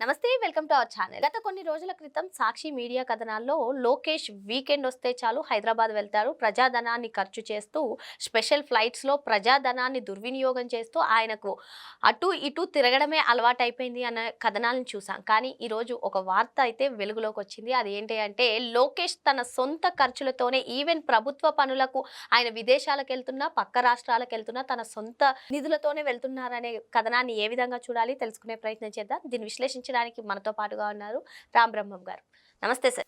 నమస్తే welcome to our channel. గత కొన్ని రోజుల క్రితం సాక్షి మీడియా కథనాల్లో లోకేష్ వీకెండ్ వస్తే చాలు హైదరాబాద్ వెళ్తారు. ప్రజాధనాన్ని ఖర్చు చేస్తూ స్పెషల్ ఫ్లైట్స్లో ప్రజాధనాన్ని దుర్వినియోగం చేస్తూ ఆయనకు అటు ఇటు తిరగడమే అలవాటైపోయింది అన్న కథనాలను చూసాం కానీ ఈరోజు ఒక వార్త అయితే వెలుగులోకి వచ్చింది. అది ఏంటి అంటే లోకేష్ తన సొంత ఖర్చులతోనే ఈవెన్ ప్రభుత్వ పనులకు ఆయన విదేశాలకు వెళ్తున్నా పక్క రాష్ట్రాలకు వెళ్తున్నా తన సొంత నిధులతోనే వెళ్తున్నారనే కథనాన్ని ఏ విధంగా చూడాలి తెలుసుకునే ప్రయత్నం చేద్దాం. దీన్ని విశ్లేషించడానికి మనతో పాటుగా ఉన్నారు రామ్ బ్రహ్మం గారు. నమస్తే సార్.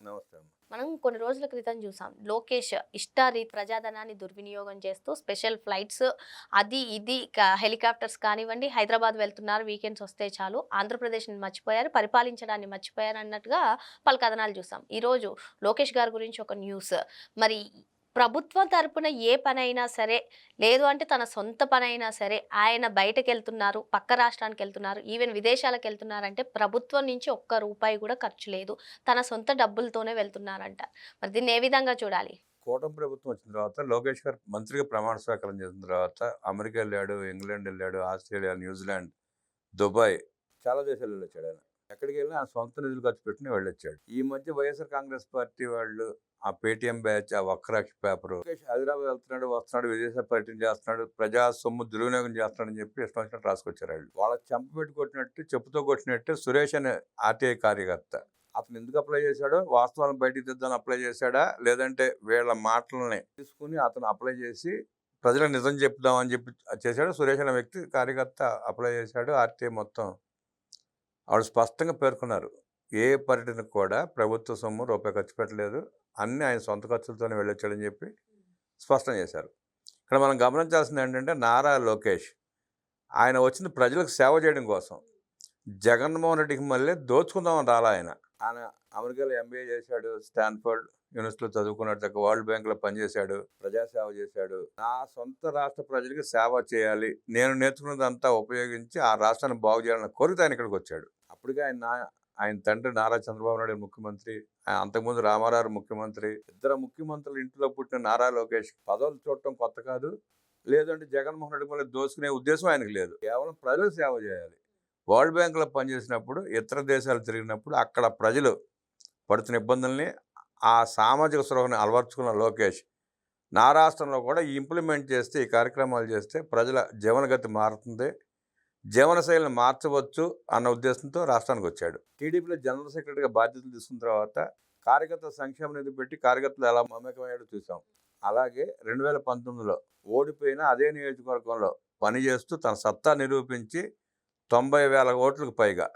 మనం కొన్ని రోజుల క్రితం చూసాం. లోకేష్ ఇష్టారీ ప్రజాధనాన్ని దుర్వినియోగం చేస్తూ స్పెషల్ ఫ్లైట్స్ అది ఇది హెలికాప్టర్స్ కానివ్వండి హైదరాబాద్ వెళ్తున్నారు వీకెండ్స్ వస్తే చాలు ఆంధ్రప్రదేశ్ని మర్చిపోయారు పరిపాలించడాన్ని మర్చిపోయారు అన్నట్టుగా పలు కథనాలు చూసాం. ఈరోజు లోకేష్ గారి గురించి ఒక న్యూస్. మరి ప్రభుత్వం తరపున ఏ పని అయినా సరే లేదు అంటే తన సొంత పని అయినా సరే ఆయన బయటకు వెళ్తున్నారు పక్క రాష్ట్రానికి వెళ్తున్నారు ఈవెన్ విదేశాలకు వెళ్తున్నారంటే ప్రభుత్వం నుంచి ఒక్క రూపాయి కూడా ఖర్చు లేదు. తన సొంత డబ్బులతోనే వెళ్తున్నారంట. మరి దీన్ని ఏ విధంగా చూడాలి? కూటమి ప్రభుత్వం వచ్చిన తర్వాత లోకేష్ గారు మంత్రిగా ప్రమాణ స్వీకారం చేసిన తర్వాత అమెరికా వెళ్ళాడు ఇంగ్లాండ్ వెళ్ళాడు ఆస్ట్రేలియా న్యూజిలాండ్ దుబాయ్ చాలా దేశాలు వెళ్ళొచ్చాడు ఆయన. ఎక్కడికి వెళ్ళినా ఆ సొంత నిధులు ఖర్చు పెట్టుకుని వెళ్ళొచ్చాడు. ఈ మధ్య వైఎస్ఆర్ కాంగ్రెస్ పార్టీ వాళ్ళు ఆ పేటిఎం బ్యాచ్ ఆ వక్రాక్ష పేపర్ హైదరాబాద్ వెళ్తున్నాడు వస్తున్నాడు విదేశ పర్యటన చేస్తున్నాడు ప్రజా సొమ్ము దుర్వినియోగం చేస్తున్నాడు అని చెప్పి ఇష్టం వచ్చినట్టు రాసుకొచ్చారు వాళ్ళు. వాళ్ళ చెంప పెట్టి కొట్టినట్టు చెప్పుతో కొట్టినట్టు సురేష్ అనే ఆర్టీఐ కార్యకర్త. అతను ఎందుకు అప్లై చేశాడో? వాస్తవాలను బయటికి తెద్దామని అప్లై చేశాడా? లేదంటే వీళ్ళ మాటలని తీసుకుని అతను అప్లై చేసి ప్రజలకు నిజం చెప్దామని చెప్పి చేశాడు? సురేష్ అనే వ్యక్తి కార్యకర్త అప్లై చేశాడు ఆర్టీఐ మొత్తం ఆవిడ స్పష్టంగా పేర్కొన్నారు. ఏ పర్యటనకు కూడా ప్రభుత్వ సొమ్ము రూపాయి ఖర్చు పెట్టలేదు. అన్నీ ఆయన సొంత ఖర్చులతోనే వెళ్ళొచ్చాడని చెప్పి స్పష్టం చేశారు. ఇక్కడ మనం గమనించాల్సింది ఏంటంటే నారా లోకేష్ ఆయన వచ్చింది ప్రజలకు సేవ చేయడం కోసం జగన్మోహన్ రెడ్డికి మళ్ళీ దోచుకుందామని రాలా ఆయన. ఆయన అమెరికాలో ఎంబీఏ చేశాడు స్టాన్ఫర్డ్ యూనివర్సిటీలో చదువుకున్నాడు తగ్గ వరల్డ్ బ్యాంక్లో పనిచేశాడు ప్రజాసేవ చేశాడు. నా సొంత రాష్ట్ర ప్రజలకి సేవ చేయాలి. నేను నేర్చుకున్నదంతా ఉపయోగించి ఆ రాష్ట్రాన్ని బాగు చేయాలన్న కోరిక ఆయన ఇక్కడికి వచ్చాడు. అప్పటికే ఆయన ఆయన తండ్రి నారా చంద్రబాబు నాయుడు ముఖ్యమంత్రి ఆయన అంతకుముందు రామారావు ముఖ్యమంత్రి ఇద్దరు ముఖ్యమంత్రులు ఇంట్లో పుట్టిన నారా లోకేష్. పదవులు చూడటం కొత్త కాదు. లేదంటే జగన్మోహన్ రెడ్డి మళ్ళీ దోసుకునే ఉద్దేశం ఆయనకు లేదు. కేవలం ప్రజలకు సేవ చేయాలి. వరల్డ్ బ్యాంకులో పనిచేసినప్పుడు ఇతర దేశాలు తిరిగినప్పుడు అక్కడ ప్రజలు పడుతున్న ఇబ్బందుల్ని ఆ సామాజిక స్పృహని అలవర్చుకున్న లోకేష్. నా రాష్ట్రంలో కూడా ఇంప్లిమెంట్ చేస్తే ఈ కార్యక్రమాలు చేస్తే ప్రజల జీవనగతి మారుతుంది. జీవనశైలిని మార్చవచ్చు అన్న ఉద్దేశంతో రాష్ట్రానికి వచ్చాడు. టీడీపీలో జనరల్ సెక్రటరీగా బాధ్యతలు తీసుకున్న తర్వాత కార్యకర్త సంక్షేమ నిధి పెట్టి కార్యకర్తలు ఎలా మమేకమయ్యాడో చూసాం అలాగే రెండు వేల పంతొమ్మిదిలో ఓడిపోయిన అదే నియోజకవర్గంలో పనిచేస్తూ తన సత్తా నిరూపించి తొంభై వేల ఓట్లకు పైగా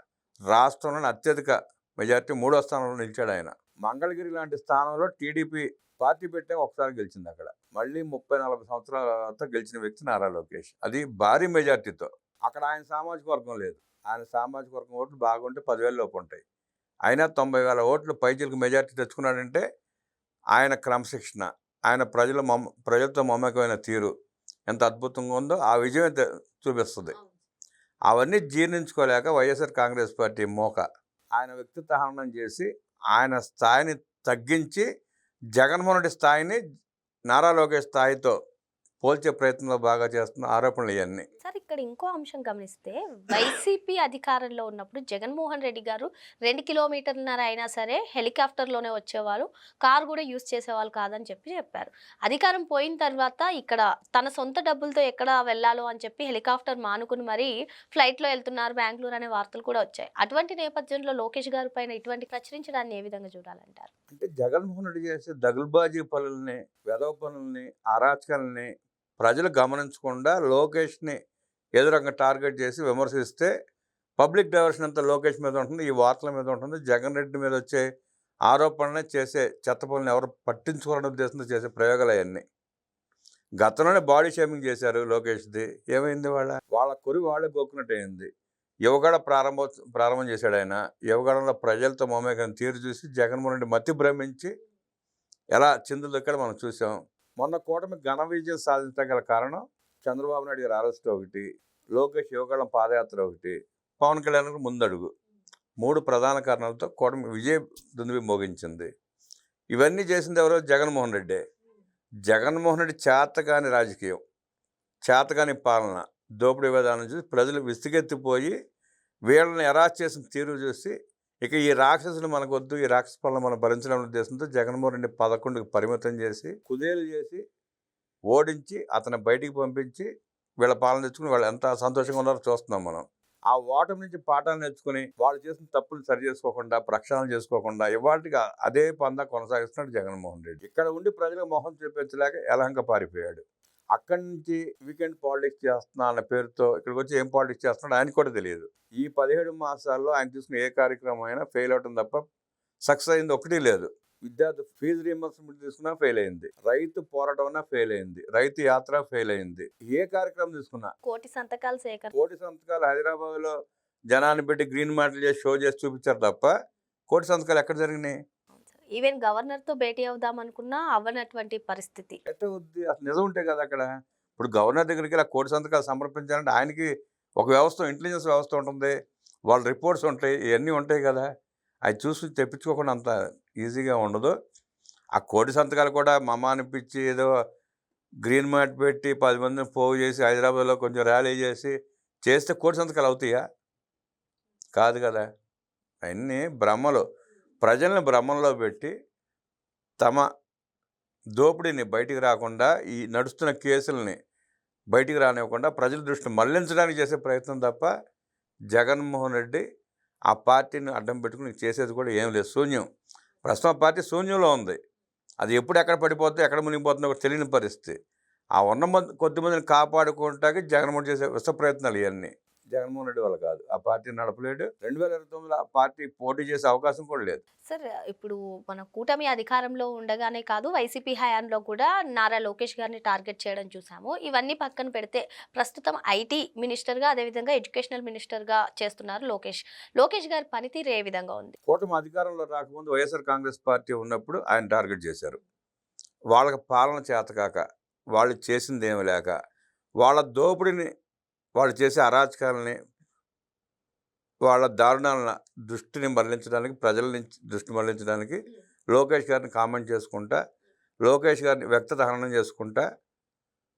రాష్ట్రంలోని అత్యధిక మెజార్టీ మూడో స్థానంలో నిలిచాడు ఆయన. మంగళగిరి లాంటి స్థానంలో టీడీపీ పార్టీ పెట్టే ఒకసారి గెలిచింది అక్కడ. మళ్ళీ ముప్పై నలభై సంవత్సరాల తర్వాత గెలిచిన వ్యక్తి నారా లోకేష్. అది భారీ మెజార్టీతో అక్కడ ఆయన సామాజిక వర్గం లేదు. ఆయన సామాజిక వర్గం ఓట్లు బాగుంటే పదివేల లోపు ఉంటాయి. అయినా తొంభై వేల ఓట్లు పైచీలకు మెజార్టీ తెచ్చుకున్నాడంటే ఆయన క్రమశిక్షణ ఆయన ప్రజల మమ ప్రజలతో మమేకమైన తీరు ఎంత అద్భుతంగా ఉందో ఆ విజయం చూపిస్తుంది. అవన్నీ జీర్ణించుకోలేక వైఎస్ఆర్ కాంగ్రెస్ పార్టీ మోక. ఆయన వ్యక్తిత్వ హననం చేసి ఆయన స్థాయిని తగ్గించి జగన్మోహన్ రెడ్డి స్థాయిని నారా లోకేష్ స్థాయితో పోల్చే ప్రయత్నంలో బాగా చేస్తున్న ఆరోపణలు ఇవన్నీ సార్ ఇక్కడ ఇంకో అంశం గమనిస్తే వైసీపీ అధికారంలో ఉన్నప్పుడు జగన్మోహన్ రెడ్డి గారు రెండు కిలోమీటర్లన్నర అయినా సరే హెలికాప్టర్లోనే వచ్చేవారు కారు కూడా యూజ్ చేసేవాళ్ళు కాదని చెప్పి చెప్పారు. అధికారం పోయిన తర్వాత ఇక్కడ తన సొంత డబ్బులతో ఎక్కడ వెళ్ళాలో అని చెప్పి హెలికాప్టర్ మానుకుని మరీ ఫ్లైట్లో వెళ్తున్నారు బెంగళూరు అనే వార్తలు కూడా వచ్చాయి. అటువంటి నేపథ్యంలో లోకేష్ గారి పైన ఇటువంటి ప్రచురించడాన్ని ఏ విధంగా చూడాలంటారు? అంటే జగన్మోహన్ రెడ్డి చేసే దగులుబాజీ పనుల్ని వెదవ పనుల్ని అరాచకాలని ప్రజలు గమనించకుండా లోకేష్ని ఏదో రకంగా టార్గెట్ చేసి విమర్శిస్తే పబ్లిక్ డైవర్షన్ అంతా లోకేష్ మీద ఉంటుంది ఈ వార్తల మీద ఉంటుంది. జగన్ రెడ్డి మీద వచ్చే ఆరోపణలే చేసే చెత్త పనులు ఎవరు పట్టించుకోవాలనే ఉద్దేశంతో చేసే ప్రయోగాలు అవన్నీ. గతంలోనే బాడీ షేమింగ్ చేశారు లోకేష్ది. ఏమైంది వాళ్ళ? వాళ్ళ కొరి వాళ్ళే గోకున్నట్టు అయింది యువగడ ప్రారంభ ప్రారంభం చేశాడు ఆయన. యువగడంలో ప్రజలతో మమేకం తీరు చూసి జగన్మోహన్ రెడ్డి మతి భ్రమించి ఎలా చిందులు దొక్కాడో మనం చూసాం. మొన్న కూటమి ఘన విజయం సాధించగల కారణం చంద్రబాబు నాయుడు గారి అరెస్ట్ ఒకటి లోకేష్ యువగళం పాదయాత్ర ఒకటి పవన్ కళ్యాణ్ గారు ముందడుగు. మూడు ప్రధాన కారణాలతో కూటమి విజయ దుందుబి మోగించింది. ఇవన్నీ చేసింది ఎవరో? జగన్మోహన్ రెడ్డి. జగన్మోహన్ రెడ్డి చేతకాని రాజకీయం చేతకాని పాలన దోపిడీ విధానం చూసి ప్రజలు విసుగెత్తిపోయి వీళ్ళని ఎరాజ్ చేసిన తీరు చూసి ఇక ఈ రాక్షసులు మనకొద్దు ఈ రాక్షస పనులు మనం భరించడం ఉద్దేశంతో జగన్మోహన్ రెడ్డి పదకొండుకి పరిమితం చేసి కుదేలు చేసి ఓడించి అతను బయటికి పంపించి వీళ్ళ పాలన తెచ్చుకుని వాళ్ళు ఎంత సంతోషంగా ఉన్నారో చూస్తున్నాం మనం. ఆ ఓటమి నుంచి పాఠాలు నేర్చుకుని వాళ్ళు చేసిన తప్పులు సరి చేసుకోకుండా ప్రక్షాళన చేసుకోకుండా ఇవాటికి అదే పందా కొనసాగిస్తున్నాడు జగన్మోహన్ రెడ్డి. ఇక్కడ ఉండి ప్రజలకు మొహం చూపించలేక ఎలహంక పారిపోయాడు. అక్కడి నుంచి వీకెండ్ పాలిటిక్స్ చేస్తున్నా అన్న పేరుతో ఇక్కడికి వచ్చి ఏం పాలిటిక్స్ చేస్తున్నాడు ఆయనకు కూడా తెలియదు. ఈ పదిహేడు మాసాల్లో ఆయన తీసుకున్న ఏ కార్యక్రమం అయినా ఫెయిల్ అవటం తప్ప సక్సెస్ అయింది ఒకటి లేదు. విద్యార్థి ఫీజు రీఎంబర్స్మెంట్ తీసుకున్నా ఫెయిల్ అయింది. రైతు పోరాటం ఫెయిల్ అయింది. రైతు యాత్ర ఫెయిల్ అయింది. ఏ కార్యక్రమం తీసుకున్నా? కోటి సంతకాలు సేకరణ కోటి సంతకాలు హైదరాబాద్లో జనాన్ని పెట్టి గ్రీన్ మ్యాట్లు చేసి షో చేసి చూపించారు తప్ప కోటి సంతకాలు ఎక్కడ జరిగినాయి? ఈవెన్ గవర్నర్తో భేటీ అవుదాం అనుకున్నా అవ్వనటువంటి పరిస్థితి. ఎట్ట నిజం ఉంటే కదా అక్కడ. ఇప్పుడు గవర్నర్ దగ్గరికి ఇలా కోటి సంతకాలు సమర్పించాలంటే ఆయనకి ఒక వ్యవస్థ ఇంటెలిజెన్స్ వ్యవస్థ ఉంటుంది. వాళ్ళ రిపోర్ట్స్ ఉంటాయి ఇవన్నీ ఉంటాయి కదా. అవి చూసి తెప్పించుకోకుండా అంత ఈజీగా ఉండదు. ఆ కోటి సంతకాలు కూడా మమ అనిపించి ఏదో గ్రీన్ మ్యాట్ పెట్టి పది మందిని పోగు చేసి హైదరాబాద్లో కొంచెం ర్యాలీ చేసి చేస్తే కోటి సంతకాలు అవుతాయా? కాదు కదా. అవన్నీ భ్రమలు. ప్రజల్ని భ్రమంలో పెట్టి తమ దోపిడీని బయటికి రాకుండా ఈ నడుస్తున్న కేసుల్ని బయటికి రానివ్వకుండా ప్రజల దృష్టిని మళ్ళించడానికి చేసే ప్రయత్నం తప్ప జగన్మోహన్ రెడ్డి ఆ పార్టీని అడ్డం పెట్టుకుని చేసేది కూడా ఏం లేదు. శూన్యం. ప్రస్తుతం పార్టీ శూన్యంలో ఉంది. అది ఎప్పుడు ఎక్కడ పడిపోతుందో ఎక్కడ మునిగిపోతుందో ఒక తెలియని పరిస్థితి. ఆ ఉన్న మంది కొద్దిమందిని కాపాడుకోవటానికి జగన్మోహన్ చేసే విశ్వ ప్రయత్నాలు ఇవన్నీ. జగన్మోహన్ రెడ్డి వల్ల కాదు. ఆ పార్టీ నడపలేడు. రెండు వేల ఇరవై తొమ్మిదిలో ఆ పార్టీ పోటీ చేసే అవకాశం కూడా లేదు. సార్ ఇప్పుడు మన కూటమి అధికారంలో ఉండగానే కాదు వైసీపీ హయాంలో కూడా నారా లోకేష్ గారిని టార్గెట్ చేయడం చూసాము. ఇవన్నీ పక్కన పెడితే ప్రస్తుతం ఐటీ మినిస్టర్గా అదేవిధంగా ఎడ్యుకేషనల్ మినిస్టర్గా చేస్తున్నారు లోకేష్. లోకేష్ గారి పనితీరు ఏ విధంగా ఉంది? కూటమి అధికారంలో రాకముందు వైఎస్ఆర్ కాంగ్రెస్ పార్టీ ఉన్నప్పుడు ఆయన టార్గెట్ చేశారు. వాళ్ళకి పాలన చేతకాక వాళ్ళు చేసింది ఏమి లేక వాళ్ళ దోపిడిని వాళ్ళు చేసే అరాచకాలని వాళ్ళ దారుణాలను దృష్టిని మరణించడానికి ప్రజల నుంచి దృష్టి మరణించడానికి లోకేష్ గారిని కామెంట్ చేసుకుంటా లోకేష్ గారిని వ్యక్త హననం చేసుకుంటా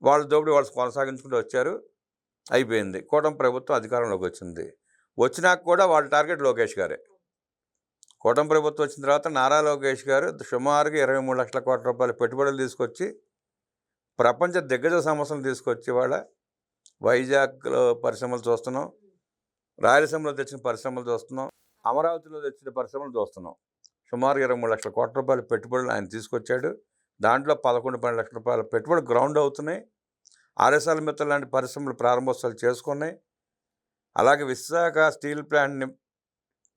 వాళ్ళ దోపిడి వాళ్ళు కొనసాగించుకుంటూ వచ్చారు. అయిపోయింది. కూటమి ప్రభుత్వం అధికారంలోకి వచ్చింది. వచ్చినాక కూడా వాళ్ళ టార్గెట్ లోకేష్ గారే. కూటమి ప్రభుత్వం వచ్చిన తర్వాత నారా లోకేష్ గారు సుమారుగా ఇరవై మూడు లక్షల కోట్ల రూపాయల పెట్టుబడులు తీసుకొచ్చి ప్రపంచ దిగ్గజ సమస్యలు తీసుకొచ్చి వాళ్ళ వైజాగ్లో పరిశ్రమలు చూస్తున్నాం. రాయలసీమలో తెచ్చిన పరిశ్రమలు చూస్తున్నాం. అమరావతిలో తెచ్చిన పరిశ్రమలు చూస్తున్నాం. సుమారు ఇరవై మూడు లక్షల కోట్ల రూపాయల పెట్టుబడులు ఆయన తీసుకొచ్చాడు. దాంట్లో పదకొండు పన్నెండు లక్షల రూపాయల పెట్టుబడి గ్రౌండ్ అవుతున్నాయి. ఆర్ఎస్ఆర్ మిత్ర లాంటి పరిశ్రమలు ప్రారంభోత్సవాలు చేసుకున్నాయి. అలాగే విశాఖ స్టీల్ ప్లాంట్ని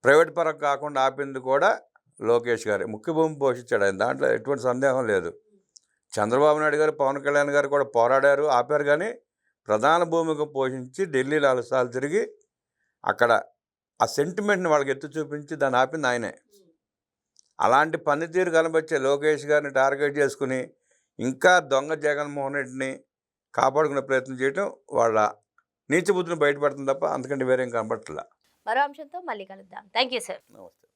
ప్రైవేట్ పరం కాకుండా ఆపింది కూడా లోకేష్ గారు ముఖ్య భూమి పోషించాడు. ఆయన దాంట్లో ఎటువంటి సందేహం లేదు. చంద్రబాబు నాయుడు గారు పవన్ కళ్యాణ్ గారు కూడా పోరాడారు ఆపారు కానీ ప్రధాన భూమిక పోషించి ఢిల్లీ నాలుగు సార్లు తిరిగి అక్కడ ఆ సెంటిమెంట్ని వాళ్ళకి ఎత్తి చూపించి దాన్ని ఆపింది ఆయనే. అలాంటి పనితీరు కనబచ్చే లోకేష్ గారిని టార్గెట్ చేసుకుని ఇంకా దొంగ జగన్మోహన్ రెడ్డిని కాపాడుకునే ప్రయత్నం చేయటం వాళ్ళ నీచబుద్ధిని బయటపడుతుంది తప్ప అంతకంటే వేరేం కనబట్టలే మరో అంశంతో మళ్ళీ కలుద్దాం. థ్యాంక్ యూ సార్ నమస్తే.